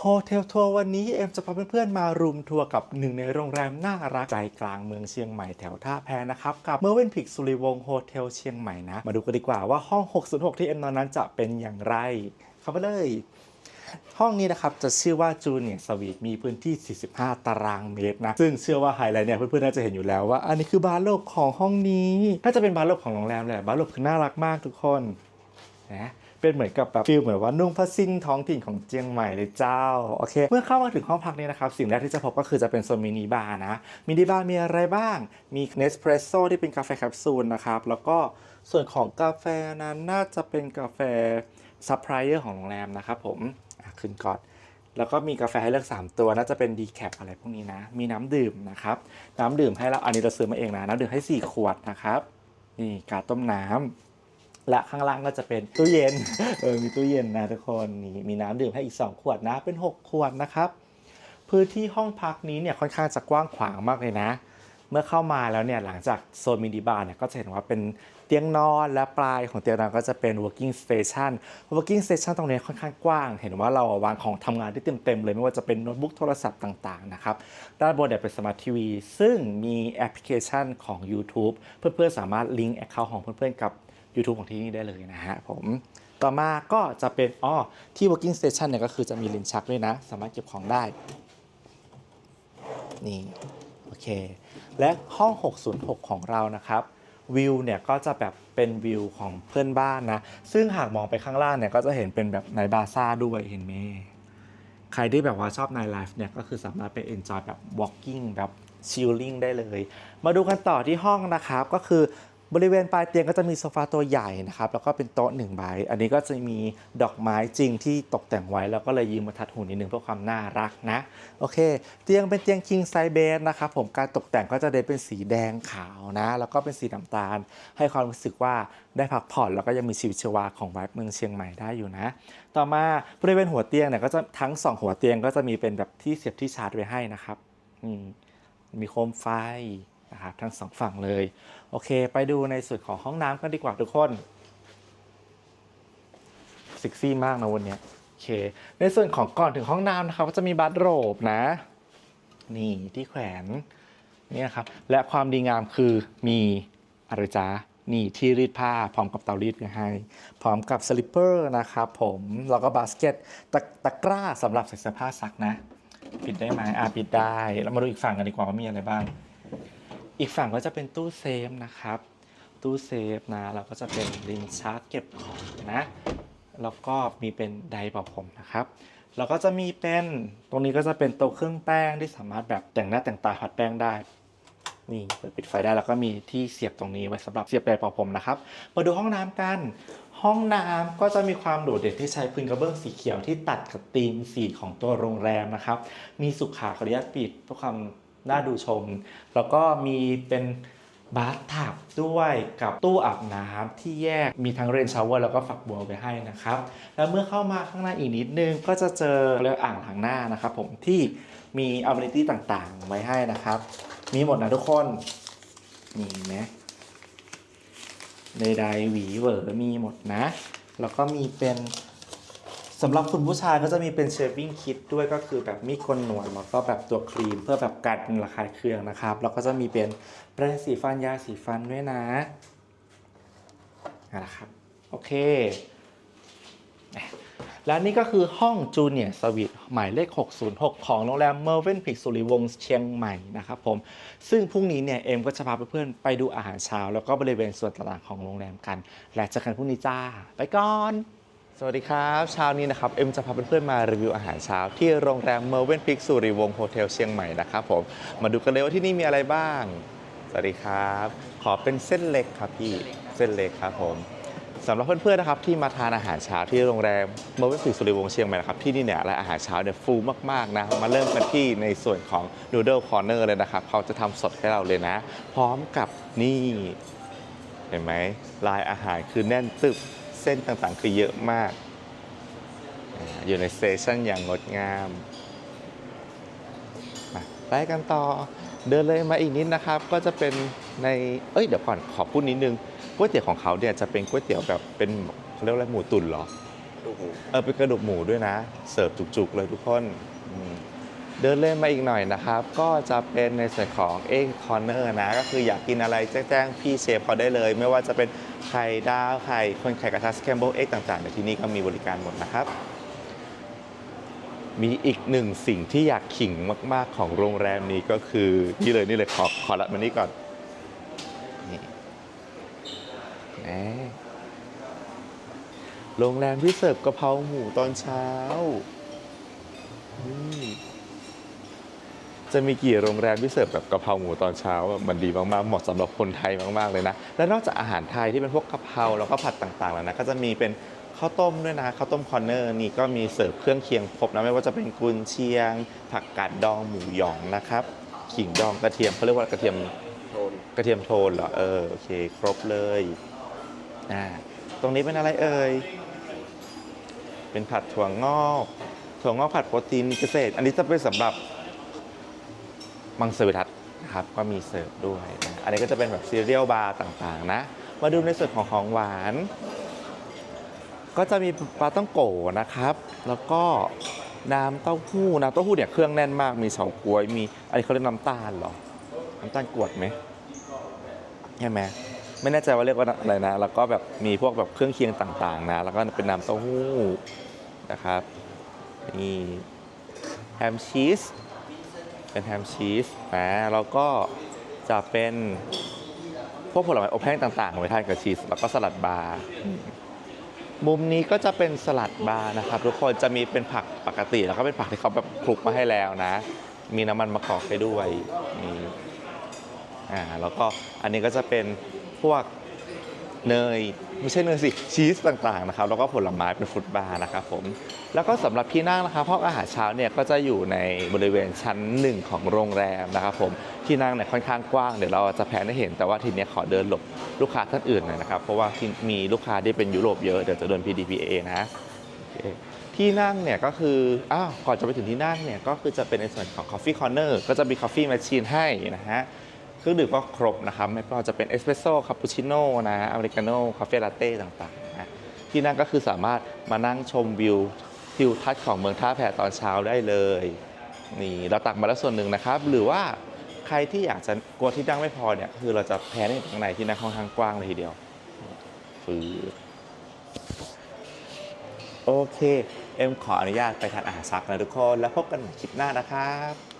โฮเทลทัวร์วันนี้เอ็มจะพาเพื่อนๆมารูมทัวร์กับหนึ่งในโรงแรมน่ารักใจกลางเมืองเชียงใหม่แถวท่าแพนะครับ กับเมอร์เวนพิกสุริวงศ์โฮเทลเชียงใหม่นะ มาดูกันดีกว่าว่าห้อง 606 ที่เอ็มนอนนั้นจะเป็นอย่างไร เข้าไปเลย ห้องนี้นะครับจะชื่อว่าจูเนียร์สวีทมีพื้นที่ 45 ตารางเมตรนะ ซึ่งเชื่อว่าไฮไลท์เนี่ยเพื่อนๆน่าจะเห็นอยู่แล้วว่า อันนี้คือบาร์โลบของห้องนี้น่าจะเป็นบาร์โลบของโรงแรมแหละบาร์โลบคือน่ารักมากทุกคนนะ เป็นเหมือนกับแบบฟิลเหมือนว่านุ่งผ้าสิ้นท้องถิ่นของเจียงใหม่เลยเจ้าโอเค เมื่อเข้ามาถึงห้องพักนี้นะครับสิ่งแรกที่จะพบก็คือจะเป็นโซนมินิบาร์นะมินิบาร์มีอะไรบ้าง มีเนสเพรสโซ่ที่เป็นกาแฟแคปซูลนะครับแล้วก็ส่วนของกาแฟนั้นน่าจะเป็นกาแฟซัพพลายเออร์ของโรงแรมนะครับผมขึ้นก่อนแล้วก็มีกาแฟให้เลือก 3 ตัวน่าจะเป็นดีแคปอะไรพวกนี้นะ มีน้ำดื่มนะครับ น้ำดื่มให้เราอันนี้เราซื้อมาเองนะ น้ำดื่มให้ 4 ขวดนะครับ นี่กาต้มน้ำ และข้างล่างก็จะเป็นตู้เย็น เออ มีตู้เย็นนะทุกคนนี่มีน้ำดื่มให้อีก 2 ขวดนะ เป็น 6 ขวดนะครับ พื้นที่ห้องพักนี้เนี่ยค่อนข้างจะกว้างขวางมากเลยนะ เมื่อเข้ามาแล้วเนี่ยหลังจากโซนมินิบาร์เนี่ยก็จะเห็นว่าเป็นเตียงนอนและปลายของเตียงนอนก็จะเป็น working station working station ตรงนี้ค่อนข้างกว้าง เห็นว่าเราวางของทำงานได้เต็มๆเลย ไม่ว่าจะเป็นโน้ตบุ๊กโทรศัพท์ต่างๆนะครับ ด้านบนเนี่ยเป็นสมาร์ททีวีซึ่งมีแอปพลิเคชันของ YouTube เพื่อนๆสามารถลิงก์แอคเคาท์ของเพื่อนๆกับ YouTube ของที่นี่ได้เลยนะฮะผมต่อมาก็จะเป็นอ้อที่ working station เนี่ยก็คือจะมีลิ้นชักด้วยนะ สามารถเก็บของได้ นี่โอเค และห้อง 606 ของเรานะครับวิวเนี่ยก็จะแบบเป็นวิวของเพื่อนบ้านนะ ซึ่งหากมองไปข้างล่างเนี่ยก็จะเห็นเป็นแบบในบาซ่าด้วยเห็นไหมใครที่แบบว่าชอบในไลฟ์เนี่ยก็คือสามารถไป enjoy แบบ walking แบบ chilling ได้เลย มาดูกันต่อที่ห้องนะครับ ก็คือ บริเวณปลายเตียงก็จะมีโซฟาตัวใหญ่นะครับ แล้วก็เป็นโต๊ะหนึ่งใบ อันนี้ก็จะมีดอกไม้จริงที่ตกแต่งไว้ แล้วก็เลยยืมมาทัดหูนิดนึงเพื่อความน่ารักนะ โอเค เตียงเป็นเตียง king size bed นะครับผม การตกแต่งก็จะได้เป็นสีแดงขาวนะ แล้วก็เป็นสีน้ำตาล ให้ความรู้สึกว่าได้พักผ่อนแล้วก็ยังมีชีวิตชีวาของวัดเมืองเชียงใหม่ได้อยู่นะ ต่อมาบริเวณหัวเตียงเนี่ยก็จะทั้งสองหัวเตียงก็จะมีเป็นแบบที่เสียบที่ชาร์จไว้ให้นะครับมมีโคมไฟ นะครับทั้งสองฝั่งเลย โอเค ไปดูในส่วนของห้องน้ำกันดีกว่าทุกคนเซ็กซี่มากนะวันนี้โอเค ในส่วนของก่อนถึงห้องน้ำนะครับก็จะมีบัตรโรบนะ นี่ที่แขวนนี่นะครับ และความดีงามคือมีอะไรจ๊ะนี่ที่รีดผ้าพร้อมกับเตารีดไว้ให้ พร้อมกับสลิปเปอร์นะครับผม แล้วก็บาสเกตตะตะกร้าสำหรับใส่เสื้อผ้าซักนะ ปิดได้ไหมอ่าปิดได้แล้วมาดูอีกฝั่งกันดีกว่าว่ามีอะไรบ้าง อีกฝั่งก็จะเป็นตู้เซฟนะครับ ตู้เซฟนะแล้วก็จะเป็นลิ้นชักเก็บของนะแล้วก็มีเป็นไดร์เป่าผมนะครับแล้วก็จะมีเป็นตรงนี้ก็จะเป็นโต๊ะเครื่องแป้งที่สามารถแบบแต่งหน้าแต่งตาผัดแป้งได้นี่เปิดปิดไฟได้แล้วก็มีที่เสียบตรงนี้ไว้สำหรับเสียบไดร์เป่าผมนะครับมาดูห้องน้ำกัน ห้องน้ำก็จะมีความโดดเด่นที่ใช้พื้นกระเบื้องสีเขียวที่ตัดกับธีมสีของตัวโรงแรมนะครับ มีสุขาขออนุญาตปิดเพื่อความ น่าดูชม แล้วก็มีเป็นบาร์ทับด้วยกับตู้อาบน้ำที่แยกมีทั้งเรนชาวเวอร์แล้วก็ฝักบัวไว้ให้นะครับ แล้วเมื่อเข้ามาข้างหน้าอีกนิดนึง ก็จะเจอเรียกอ่างล้างหน้านะครับผมที่มีอ m ม n i t y ต่างๆ ไว้ให้นะครับ มีหมดนะทุกคนนี่เห็นไหมใดๆหวีเวอมีหมดนะ แล้วก็มีเป็น สำหรับคุณผู้ชายก็จะมีเป็นเชฟวิ่งคิดด้วยก็คือแบบมีดโกนหนวดแล้วก็แบบตัวครีมเพื่อแบบกัดระคายเคืองนะครับ แล้วก็จะมีเป็นแปรงสีฟันยาสีฟันด้วยนะนั่นะครับ โอเค และนี่ก็คือห้องจูเนียร์สวีทหมายเลข 606 ของโรงแรมเมอร์เวนพิกสุริวงศ์เชียงใหม่นะครับผม ซึ่งพรุ่งนี้เนี่ย เอ็มก็จะพาเพื่อนๆไปดูอาหารเช้า แล้วก็บริเวณส่วนต่างๆของโรงแรมกัน และเจอกันพรุ่งนี้จ้า ไปก่อน สวัสดีครับเช้านี้นะครับ เอ็มจะพาเพื่อนๆมารีวิวอาหารเช้า ที่โรงแรมเมอร์เวนพิกสุริวงศ์โฮเทลเชียงใหม่นะครับผม มาดูกันเลยว่าที่นี่มีอะไรบ้าง สวัสดีครับ ขอเป็นเส้นเล็กครับพี่ เส้นเล็กครับผมสำหรับเพื่อนๆนะครับที่มาทานอาหารเช้าที่โรงแรมเมอร์เวนฟิกสุริวงศ์เชียงใหม่นะครับที่นี่เนี่ยรายอาหารเช้าเนี่ยฟูมากๆนะ มาเริ่มกันที่ในส่วนของนูเดิลคอร์เนอร์เลยนะครับ เขาจะทำสดให้เราเลยนะ พร้อมกับนี่ เห็นไหมลายอาหารคือแน่นตึบ เส้นต่างๆ คือเยอะมากอ่าอยู่ในสเตชันอย่างงดงามมาไปกันต่อ เดินเลยมาอีกนิดนะครับ ก็จะเป็นใน เอ้ย เดี๋ยวก่อนขอพูดนิดนึงก๋วยเตี๋ยวของเขาเนี่ยจะเป็นก๋วยเตี๋ยวแบบเป็นเขาเรียกว่าอะไรหมูตุ๋นเหรอดูหูเออเป็นกระดูกหมูด้วยนะ เสิร์ฟจุกๆเลยทุกคนอืมเดินเล่นมาอีกหน่อยนะครับ ก็จะเป็นในส่วนของเอ็กคอนเนอร์นะ ก็คืออยากกินอะไรแจ้งๆพี่เชฟเขาได้เลย ไม่ว่าจะเป็น ไข่ดาวไข่คนไข่กระทะสแคมเบิลเอ็กต่างๆในที่นี่ก็มีบริการหมดนะครับ มีอีกหนึ่งสิ่งที่อยากขิงมาก ๆ ของโรงแรมนี้ก็คือนี่เลยนี่เลยขอขอรับมานี่ก่อนนี่แหมโรงแรมที่เสิร์ฟกะเพราหมูตอนเช้านี่ จะมีกี่โรงแรมที่เสิร์ฟแบบกะเพราหมูตอนเช้าอะมันดีมากๆ เหมาะสำหรับคนไทยมากๆเลยนะ และนอกจากอาหารไทยที่เป็นพวกกะเพราแล้วก็ผัดต่างๆแล้วนะก็จะมีเป็นข้าวต้มด้วยนะข้าวต้มคอร์เนอร์นี่ก็มีเสิร์ฟเครื่องเคียงครบนะไม่ว่าจะเป็นกุนเชียง ผักกาดดองหมูหยองนะครับขิงดองกระเทียมเขาเรียกว่ากระเทียมโทนกระเทียมโทนเหรอเออโอเคครบเลยอ่าตรงนี้เป็นอะไรเอ่ยเป็นผัดถั่วงอกถั่วงอกผัดโปรตีนเกษตร อันนี้จะเป็นสำหรับ มังสวิรัตครับก็มีเสิร์ฟด้วยนะอันนี้ก็จะเป็นแบบซีเรียลบาร์ต่างๆ นะ มาดูในส่วนของของหวาน ก็จะมีปลาต้องโกนะครับ แล้วก็น้ำเต้าหู้น้ำเต้าหู้เนี่ยเครื่องแน่นมากมีเฉาก๊วยมีอันนี้เขาเรียกน้ำตาลหรอ น้ำตาลกรวดไหมใช่ไหมไม่แน่ใจว่าเรียกว่าอะไรนะ แล้วก็แบบมีพวกแบบเครื่องเคียงต่างๆ นะ แล้วก็เป็นน้ำเต้าหู้นะครับนี่แฮมชีส เป็นแฮมชีสนะแล้วก็จะเป็นพวกผลไม้อบแห้งต่างๆไว้ทานกับชีส แล้วก็สลัดบาร์มุมนี้ก็จะเป็นสลัดบาร์นะครับทุกคนจะมีเป็นผักปกติ แล้วก็เป็นผักที่เขาแบบคลุกมาให้แล้วนะ มีน้ำมันมะกอกให้ด้วยนี่อ่าแล้วก็อันนี้ก็จะเป็นพวก เนยไม่ใช่เนยสิชีสต่างๆนะครับแล้วก็ผลไม้เป็นฟุตบาร์นะครับผมแล้วก็สำหรับที่นั่งนะครับห้องอาหารเช้าเนี่ยก็จะอยู่ในบริเวณชั้นหนึ่งของโรงแรมนะครับผมที่นั่งเนี่ยค่อนข้างกว้างเดี๋ยวเราจะแพนให้เห็นแต่ว่าทีนี้ขอเดินหลบลูกค้าท่านอื่นหน่อยนะครับเพราะว่ามีลูกค้าที่เป็นยุโรปเยอะเดี๋ยวจะโดน PDPA นะที่นั่งเนี่ยก็คือ อ้าว ก่อนจะไปถึงที่นั่งเนี่ยก็คือจะเป็นในส่วนของ Coffee Corner ก็จะมี Coffee Machine ให้นะฮะ รื่องดื่มก็ครบนะครับไม่ว่าจะเป็นเอสเปรสโซ่คาปูชิโน่นะอเมริกาโน่คาเฟ่ลาเต้ต่างๆนะที่นั่นก็คือสามารถมานั่งชมวิวทิวทัศน์ของเมืองท่าแพตอนเช้าได้เลยนี่เราตักมาแล้วส่วนหนึ่งนะครับ หรือว่าใครที่อยากจะกลัวที่นั่งไม่พอเนี่ยคือเราจะแพนให้ข้างในที่นั่งค่อนข้างกว้างเลยทีเดียวฟืโอเค เอ็มขออนุญาตไปทานอาหารซักนะทุกคน แล้วพบกันใหม่คลิปหน้านะครับ